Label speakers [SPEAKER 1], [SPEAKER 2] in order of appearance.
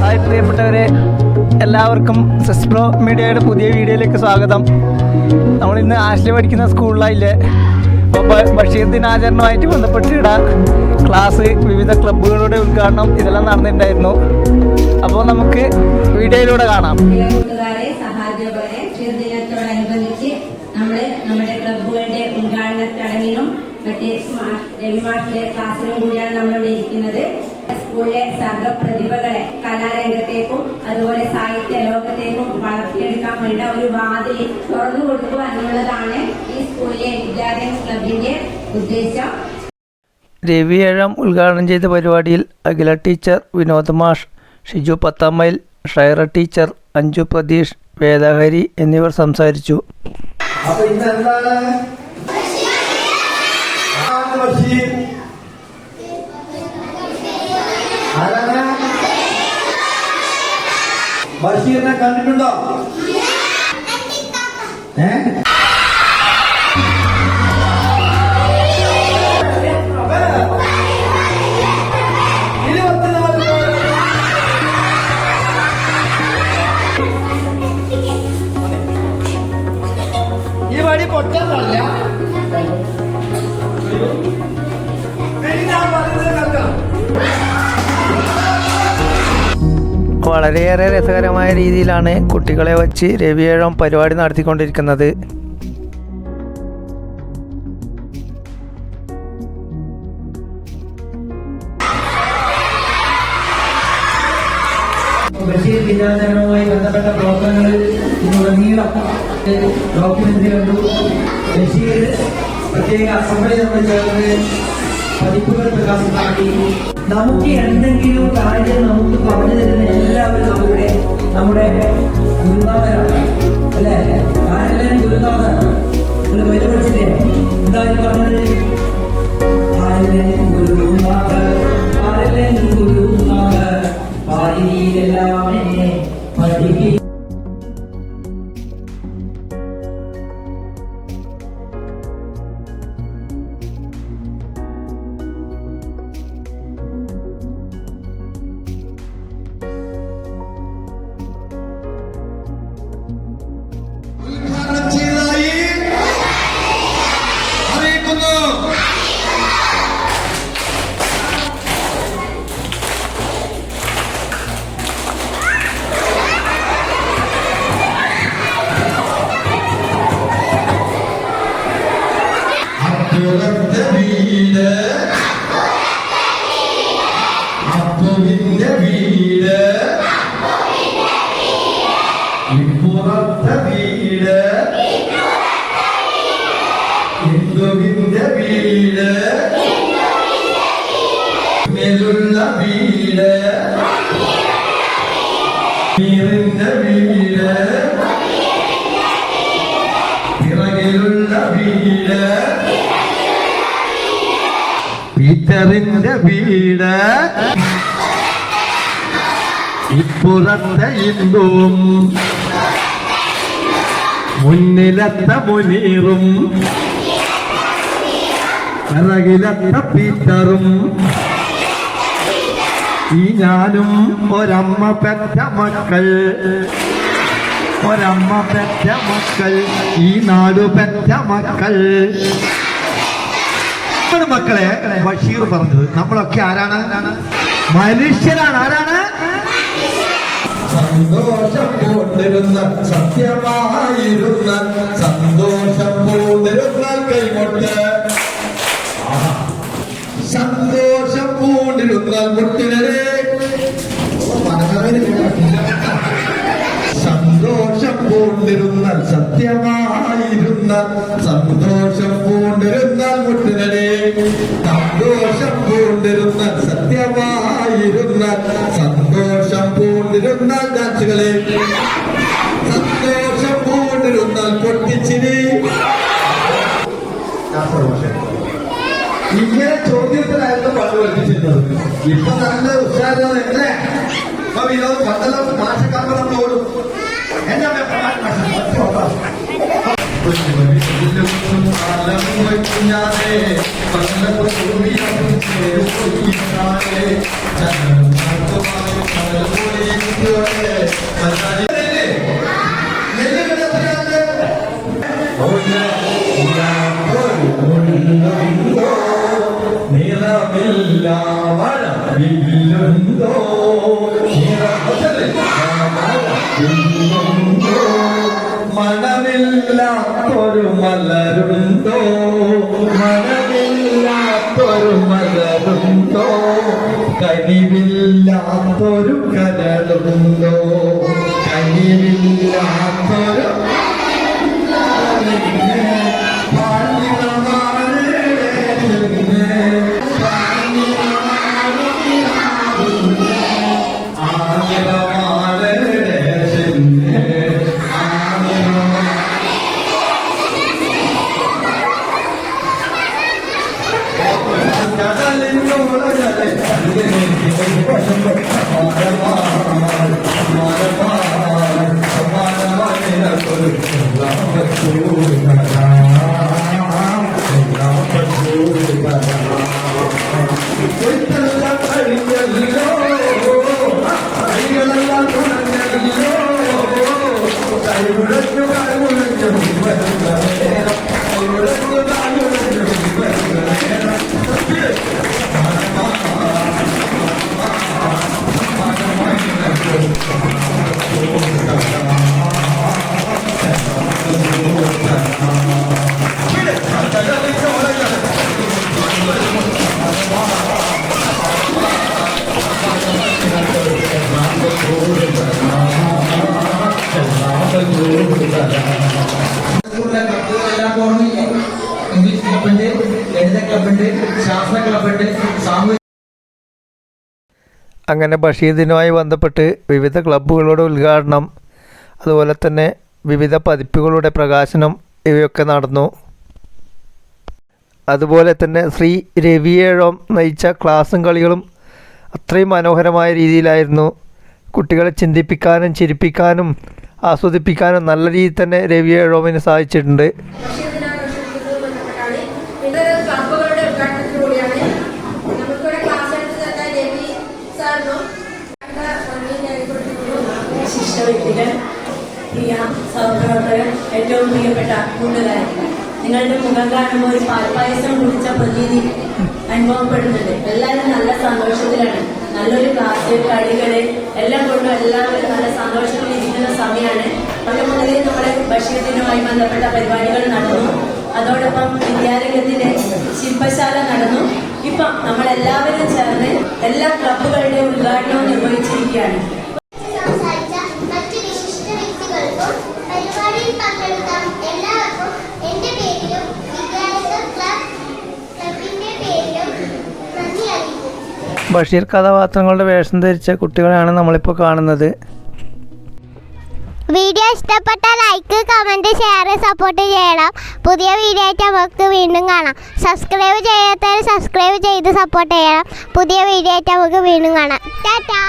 [SPEAKER 1] Hi പ്രിയപ്പെട്ടവരെ എല്ലാവർക്കും സെസ്പ്രോ മീഡിയയുടെ പുതിയ വീഡിയോയിലേക്ക് സ്വാഗതം. നമ്മൾ ഇന്ന് ആശ്ലി പഠിക്കുന്ന സ്കൂളിലായില്ലേ അപ്പോൾ ബഷീർ ദിനാചരണമായിട്ട് ബന്ധപ്പെട്ട് ഇവിടെ ക്ലാസ് വിവിധ ക്ലബ്ബുകളുടെ ഉദ്ഘാടനം ഇതെല്ലാം നടന്നിട്ടുണ്ടായിരുന്നു. അപ്പോൾ നമുക്ക് വീഡിയോയിലൂടെ കാണാം.
[SPEAKER 2] നമ്മുടെ കൂടിയാണ് ഇരിക്കുന്നത്. സ്കൂളിലെ സർഗപ്രതിഭകളെ പ്രതിഭകളെ കലാരംഗത്തേക്കും അതുപോലെ സാഹിത്യ ലോകത്തേക്കും വളർത്തിയെടുക്കാൻ വേണ്ട ഒരു വാതിൽ തുറന്നു കൊടുക്കുക എന്നുള്ളതാണ് ഈ സ്കൂളിലെ വിദ്യാലയ ക്ലബിന്റെ ഉദ്ദേശം.
[SPEAKER 1] രവി ഏഴാം ഉദ്ഘാടനം ചെയ്ത പരിപാടിയിൽ അഖില ടീച്ചർ വിനോദ് മാഷ് ഷിജു പത്താമയിൽ ഷൈറ ടീച്ചർ അഞ്ജു പ്രതീഷ് വേദഹരി എന്നിവർ സംസാരിച്ചു.
[SPEAKER 3] ബഷീറിനെ കണ്ടിട്ടുണ്ടോ? ഏ?
[SPEAKER 1] വളരെയേറെ രസകരമായ രീതിയിലാണ് കുട്ടികളെ വച്ച് രവിയേഴം പരിപാടി നടത്തിക്കൊണ്ടിരിക്കുന്നത്.
[SPEAKER 3] ബഷീർ ദിനാചരണവുമായി ബന്ധപ്പെട്ട പ്രവർത്തനങ്ങളിൽ ഇന്നുടനീളം ഡോക്യുമെന്ററി കണ്ടു. ബഷീർ പ്രത്യേക അസംബ്ലി നമ്മൾ ചേർന്ന് പതിപ്പുകൾ പ്രകാശമാക്കി നമുക്ക് എന്തെങ്കിലും കാര്യം നമുക്ക് പറഞ്ഞു തരുന്ന എല്ലാവരും നമ്മുടെ നമ്മുടെ ഗുരുനാഥരാണ് അല്ലേ? ആരെല്ലാം ഗുരുനാഥനാണ്? പഠിച്ചില്ലേ എന്തായാലും പറഞ്ഞത്? ഗുരുനാഥ ആരെല്ലാം ഗുരുനാഥർ പാലിയിലെല്ലാം
[SPEAKER 4] ഇപ്പുറത്തെ വീട് ഹിന്ദുവിന്റെ വീട്. മേലുള്ള വീട്. മീറിന്റെ വീട് പിറകിലുള്ള വീട്. പീറ്ററിന്റെ വീട്. ഇപ്പുറത്തെ ഹിന്ദുവും മുന്നിലത്തെ മുനീറും പിറകിലത്ത പീറ്ററും. ഈ ഞാനും ഒരമ്മ പെറ്റ മക്കൾ ഒരമ്മ പെറ്റ മക്കൾ ഈ നാടു പെറ്റ മക്കൾ. മക്കളെ ബഷീർ പറഞ്ഞത് നമ്മളൊക്കെ ആരാണ്? മനുഷ്യരാണ്. ആരാണ്? സന്തോഷം പൂണ്ടിരുന്ന സത്യമായിരുന്ന സന്തോഷം പൂണ്ടിരുന്ന കൈമുട്ട്. സന്തോഷം പൂണ്ടിരുന്ന മുട്ടിനെ സന്തോഷം പൂണ്ടിരുന്ന സത്യമായിരുന്ന സന്തോഷം പൂണ്ടിരുന്ന മുട്ടിനെ സന്തോഷം പൂണ്ടിരുന്ന സത്യമായിരുന്ന സന്തോഷം ഇങ്ങനെ ചോദ്യത്തിലായിരുന്നു പണ്ട് പഠിപ്പിച്ചിരുന്നത്. ഇപ്പൊ നല്ല ഉച്ചാരണം എങ്ങനെ അപ്പൊ വിനോദ് മാഷക്കാർക്ക് നമ്മൾ ഓടും എന്നാ കുഞ്ഞാതെ നിറമില്ല മണമില്ലാത്തൊരു മലരുണ്ടോ? മണമില്ലാത്തൊരു മലരുണ്ടോ? കനിവില്ലാത്തൊരു കരളുണ്ടോ?
[SPEAKER 3] സ്കൂളിലെ
[SPEAKER 1] അങ്ങനെ ബഷീർ ദിനവുമായി ബന്ധപ്പെട്ട് വിവിധ ക്ലബ്ബുകളുടെ ഉദ്ഘാടനം അതുപോലെ തന്നെ വിവിധ പതിപ്പുകളുടെ പ്രകാശനം ഇവയൊക്കെ നടന്നു. അതുപോലെ തന്നെ ശ്രീ രവിയേഴം നയിച്ച ക്ലാസ്സും കളികളും അത്രയും മനോഹരമായ രീതിയിലായിരുന്നു. കുട്ടികളെ ചിന്തിപ്പിക്കാനും ചിരിപ്പിക്കാനും ആസ്വദിപ്പിക്കാനും നല്ല രീതിയിൽ തന്നെ രവിയേഴോമിന് സാധിച്ചിട്ടുണ്ട്
[SPEAKER 2] ഏറ്റവും പ്രിയപ്പെട്ട കൂട്ടുകാരൻ നിങ്ങളുടെ മുഖം കാണുമ്പോൾ ഒരു പാൽപ്പായസം കുടിച്ച പ്രതീതി അനുഭവപ്പെടുന്നുണ്ട്. എല്ലാവരും നല്ല സന്തോഷത്തിലാണ്. നല്ലൊരു ക്ലാസ് കളികൾ എല്ലാം കൊണ്ടും എല്ലാവരും നല്ല സന്തോഷത്തിൽ ഇരിക്കുന്ന സമയമാണ്. അവിടെ മുതലേ നമ്മുടെ ദിനവുമായി ബന്ധപ്പെട്ട പരിപാടികൾ നടന്നു. അതോടൊപ്പം വിദ്യാലയത്തിന്റെ ശില്പശാല നടന്നു. ഇപ്പം നമ്മളെല്ലാവരും ചേർന്ന് എല്ലാ ക്ലബുകളുടെ ഉദ്ഘാടനവും നിർവഹിച്ചിരിക്കുകയാണ്
[SPEAKER 5] സംസാരിച്ച മറ്റ് വിശിഷ്ട വ്യക്തികൾക്കും പരിപാടിയിൽ പങ്കെടുത്ത എല്ലാവർക്കും എന്റെ പേരിലും വിദ്യാലയ ക്ലബ് ക്ലബിന്റെ പേരിലും നന്ദി അറിയിക്കുന്നു
[SPEAKER 1] ബഷീർ കഥാപാത്രങ്ങളുടെ വേഷം ധരിച്ച കുട്ടികളെയാണ് നമ്മളിപ്പോൾ കാണുന്നത്.
[SPEAKER 5] വീഡിയോ ഇഷ്ടപ്പെട്ട ലൈക്ക് കമന്റ് ഷെയർ സപ്പോർട്ട് ചെയ്യണം. പുതിയ വീഡിയോ ആയിട്ട് നമുക്ക് വീണ്ടും കാണാം. സബ്സ്ക്രൈബ് ചെയ്യാത്തവർ സബ്സ്ക്രൈബ് ചെയ്ത് സപ്പോർട്ട് ചെയ്യണം. പുതിയ വീഡിയോ ആയിട്ട് നമുക്ക് വീണ്ടും കാണാം. ടാറ്റാ.